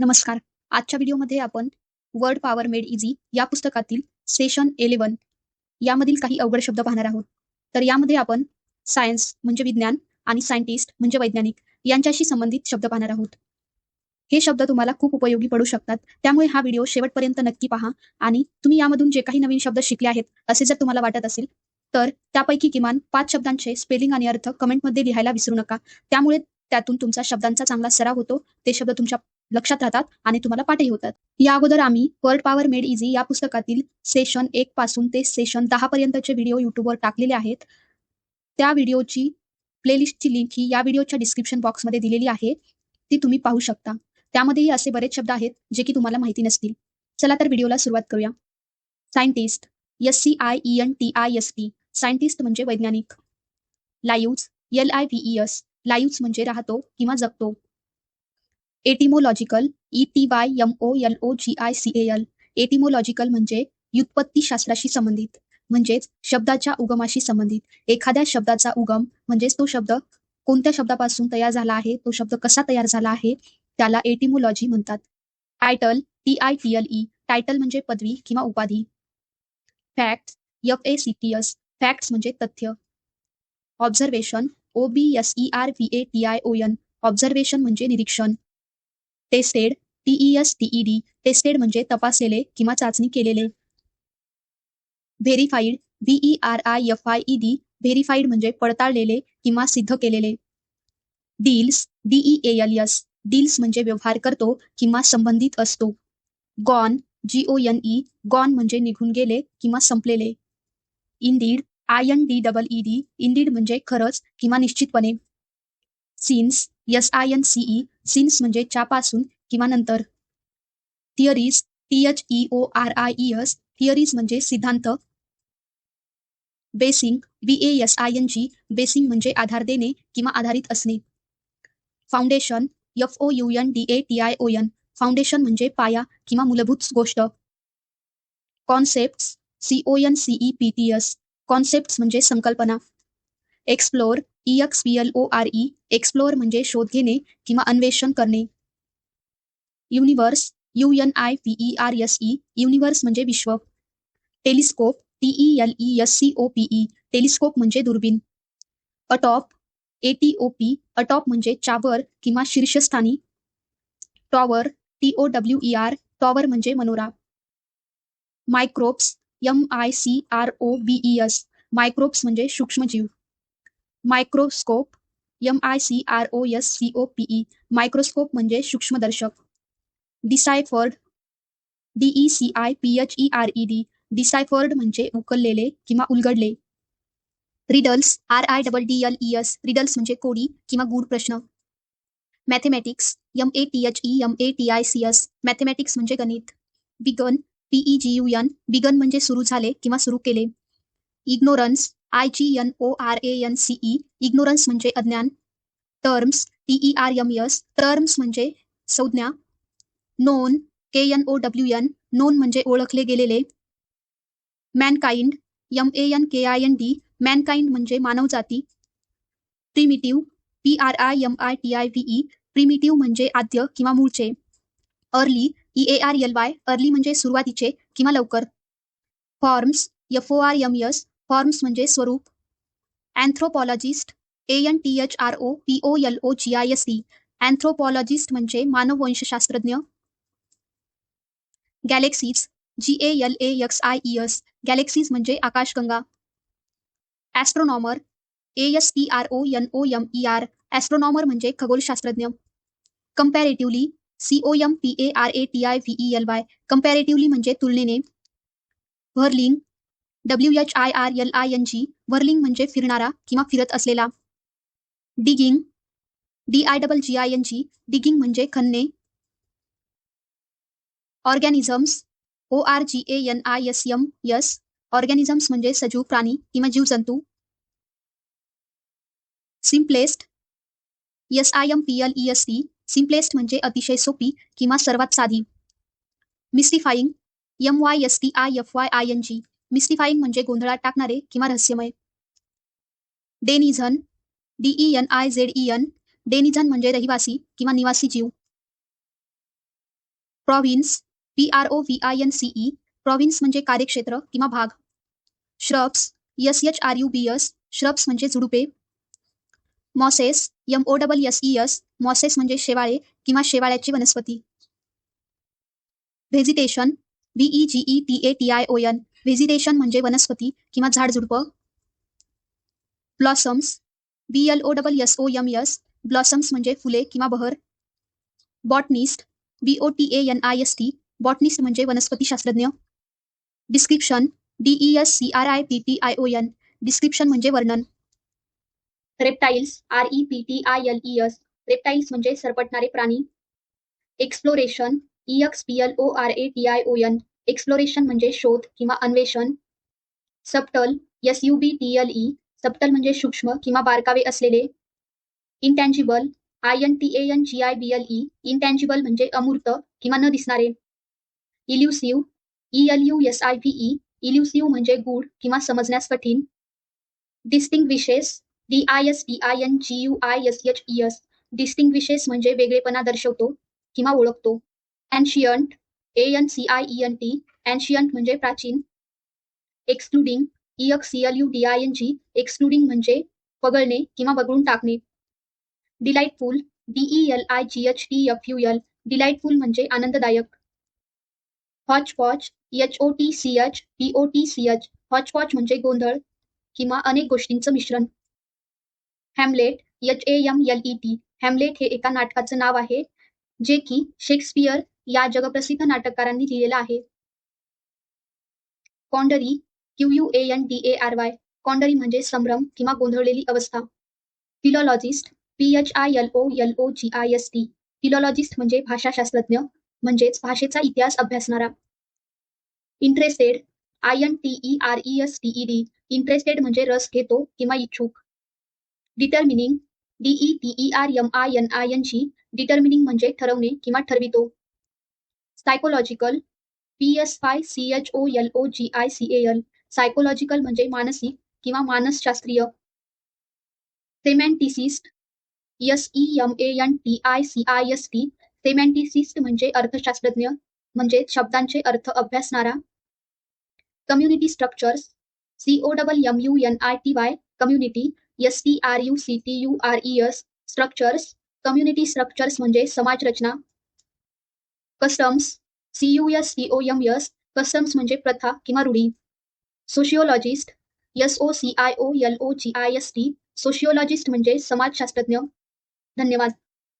नमस्कार. आजच्या व्हिडिओमध्ये आपण वर्ड पॉवर मेड इझी या पुस्तकातील सेशन एलेवन यामधील काही अवघड शब्द पाहणार आहोत. तर यामध्ये आपण सायन्स म्हणजे विज्ञान आणि सायंटिस्ट म्हणजे वैज्ञानिक यांच्याशी संबंधित शब्द पाहणार आहोत. हे शब्द तुम्हाला खूप उपयोगी पडू शकतात. त्यामुळे हा व्हिडिओ शेवटपर्यंत नक्की पहा आणि तुम्ही यामधून जे काही नवीन शब्द शिकले आहेत असे जर तुम्हाला वाटत असेल तर त्यापैकी किमान पाच शब्दांचे स्पेलिंग आणि अर्थ कमेंटमध्ये लिहायला विसरू नका. त्यामुळे त्यातून तुमचा शब्दांचा चांगला सराव होतो. ते शब्द तुमच्या लक्षात राहतात आणि तुम्हाला पाठही होतात. या अगोदर आम्ही वर्ल्ड पॉवर मेड इझी या पुस्तकातील सेशन एक पासून ते सेशन दहा पर्यंतचे व्हिडिओ युट्यूबवर टाकलेले आहेत. त्या व्हिडिओची प्लेलिस्टची लिंक ही या व्हिडिओच्या डिस्क्रिप्शन बॉक्समध्ये दिलेली आहे. ती तुम्ही पाहू शकता. त्यामध्येही असे बरेच शब्द आहेत जे की तुम्हाला माहिती नसतील. चला तर व्हिडिओला सुरुवात करूया. Scientist S C I E N T I S T scientist म्हणजे वैज्ञानिक. Lives L I V E S lives म्हणजे राहतो किंवा जगतो. Etymological E T Y M O L O G I C A L etymological म्हणजे शास्त्राशी संबंधित म्हणजेच शब्दाच्या उगमाशी संबंधित. एखाद्या शब्दाचा उगम म्हणजेच तो शब्द कोणत्या शब्दापासून तयार झाला आहे तो शब्द कसा तयार झाला आहे त्याला एटिमोलॉजी म्हणतात. Title T I T L E title म्हणजे पदवी किंवा उपाधी. Fact F A C T S facts म्हणजे तथ्य. Observation O B S E R V A T I O N observation म्हणजे निरीक्षण. टेस्टेड टीईएस टीईडी टेस्टेड म्हणजे तपासलेले किंवा चाचणी केलेले. Verified V E R I F I E D verified म्हणजे पडताळलेले किंवा सिद्ध केलेले. Deals D E L S deals म्हणजे व्यवहार करतो किंवा संबंधित असतो. Gone G O N E gone म्हणजे निघून गेले किंवा संपलेले. Indeed I N D double E D indeed म्हणजे खरंच किंवा निश्चितपणे. Since S I N C E since म्हणजे च्यापासून किंवा नंतर. Theories T H E O R I E S theories म्हणजे सिद्धांत. Basing B A S I N G basing म्हणजे आधार देणे किंवा आधारित असणे. Foundation F O U N D A T I O N foundation म्हणजे पाया किंवा मूलभूत गोष्ट. Concept C O N C E P T S concept म्हणजे संकल्पना. Explore E X P L O R E explore म्हणजे शोध घेणे किंवा अन्वेषण करणे. Universe U N I P E R S E universe म्हणजे विश्व. Telescope T E L E S C O P E telescope म्हणजे दुर्बीण atop A T O P atop म्हणजे चावर किंवा शीर्षस्थानी. Tower T O W E R tower म्हणजे मनोरा. Microbes M I C R O B E S microbes म्हणजे सूक्ष्मजीव. Microscope M I C R O S C O P E microscope म्हणजे सूक्ष्मदर्शक. Deciphered D E C I P H E R E D deciphered म्हणजे उकललेले किंवा उलगडले. Riddles R I double D L E S riddles म्हणजे कोडी किंवा गूढ प्रश्न. Mathematics M A T H E M A T I C S mathematics म्हणजे गणित. Began P E G U N began म्हणजे सुरू झाले किंवा सुरू केले. Ignorance I G N O R A N C E ignorance म्हणजे अज्ञान. Terms T E R M S terms म्हणजे संज्ञा. Known K N O W N known म्हणजे ओळखले गेलेले. Mankind M A N K I N D mankind म्हणजे मानवजाती. Primitive P R I M I T I V E primitive म्हणजे आद्य किंवा मूळचे. Early E A R L Y early म्हणजे सुरुवातीचे किंवा लवकर. Forms F O R M S forms म्हणजे स्वरूप. Anthropologist A N T H R O P O L O G I S T anthropologist म्हणजे मानववंशशास्त्रज्ञ. Galaxies G A L A X I E S galaxies म्हणजे आकाशगंगा. Astronomer A S T R O N O M E R astronomer म्हणजे खगोलशास्त्रज्ञ. Comparatively C O M P A R A T I V E L Y comparatively म्हणजे तुलनेने. Whirling W H I R L I N G whirling म्हणजे फिरणारा किंवा फिरत असलेला. Digging D I double G I N G digging म्हणजे खणणे organisms O R G A N I S M S organisms म्हणजे सजीव प्राणी किंवा जीवजंतू. Simplest S I M P L E S T simplest म्हणजे अतिशय सोपी किंवा सर्वात साधी. Mystifying M Y S T I F Y I N G mystifying म्हणजे गोंधळात टाकणारे किंवा रहस्यमय. Denizen D E N I Z E N denizen म्हणजे रहिवासी किंवा निवासी जीव. Province P R O V I N C E province म्हणजे कार्यक्षेत्र किंवा भाग. Shrubs S H R U B S shrubs म्हणजे झुडुपे. Mosses M O double S E S mosses म्हणजे शेवाळे किंवा शेवाळ्याची वनस्पती. Vegetation V E G E T A T I O N vegetation म्हणजे वनस्पती किंवा झाडझुडपं blossoms B L O double S O M S blossoms म्हणजे फुले किंवा बहर. Botanist B O T A N I S T botanist म्हणजे वनस्पतीशास्त्रज्ञ description D E S C R I P T I O N description म्हणजे वर्णन. Reptiles R E P T I L E S reptiles म्हणजे सरपटणारे प्राणी. Exploration E X P L O R A T I O N exploration म्हणजे शोध किंवा अन्वेषण subtle S U B T L E subtle म्हणजे सूक्ष्म किंवा बारकावे असलेले intangible I N T A N G I B L E intangible म्हणजे अमूर्त किंवा न दिसणारे elusive E L U S I V E elusive म्हणजे गूढ किंवा समजण्यास कठीण distinguishes D I S T I N G U I S H E S distinguishes म्हणजे वेगळेपणा दर्शवतो किंवा ओळखतो ancient A N C I E N T ancient म्हणजे प्राचीन. Excluding E X C L U D I N G excluding म्हणजे वगळणे किंवा वगळून टाकणे. Delightful D E L I G H T F U L delightful म्हणजे आनंददायक. Hotchpotch H O T C H T O T C H hotchpotch म्हणजे गोंधळ किंवा अनेक गोष्टींचं मिश्रण. Hamlet H A M L E T Hamlet हे एका नाटकाचं नाव आहे. जे की शेक्सपियर या जगप्रसिद्ध नाटककारांनी लिहिलेलं आहे. Quandary Q U A N D A R Y quandary म्हणजे संभ्रम किंवा गोंधळलेली अवस्था. Philologist P H I L O L O G I S T philologist म्हणजे भाषाशास्त्रज्ञ म्हणजेच भाषेचा इतिहास अभ्यासणारा. Interested I N T E R E S T E D interested म्हणजे रस घेतो किंवा इच्छुक. Determining D E T E R M I N I N G determining म्हणजे ठरवणे किंवा ठरवितो. Psychological P S Y C H O L O G I C A L psychological म्हणजे मानसिक किंवा मानसशास्त्रीय. Semanticist S E M A N T I C I S T semanticist म्हणजे अर्थशास्त्रज्ञ म्हणजे शब्दांचे अर्थ अभ्यासणारा. Community structures C O double M U N I T Y community S T R U C T U R E S structures community structures म्हणजे समाज रचना. Customs C U S O M S customs म्हणजे प्रथा किंवा रूढी. Sociologist S O C I O L O G I S T sociologist म्हणजे समाजशास्त्रज्ञ. धन्यवाद.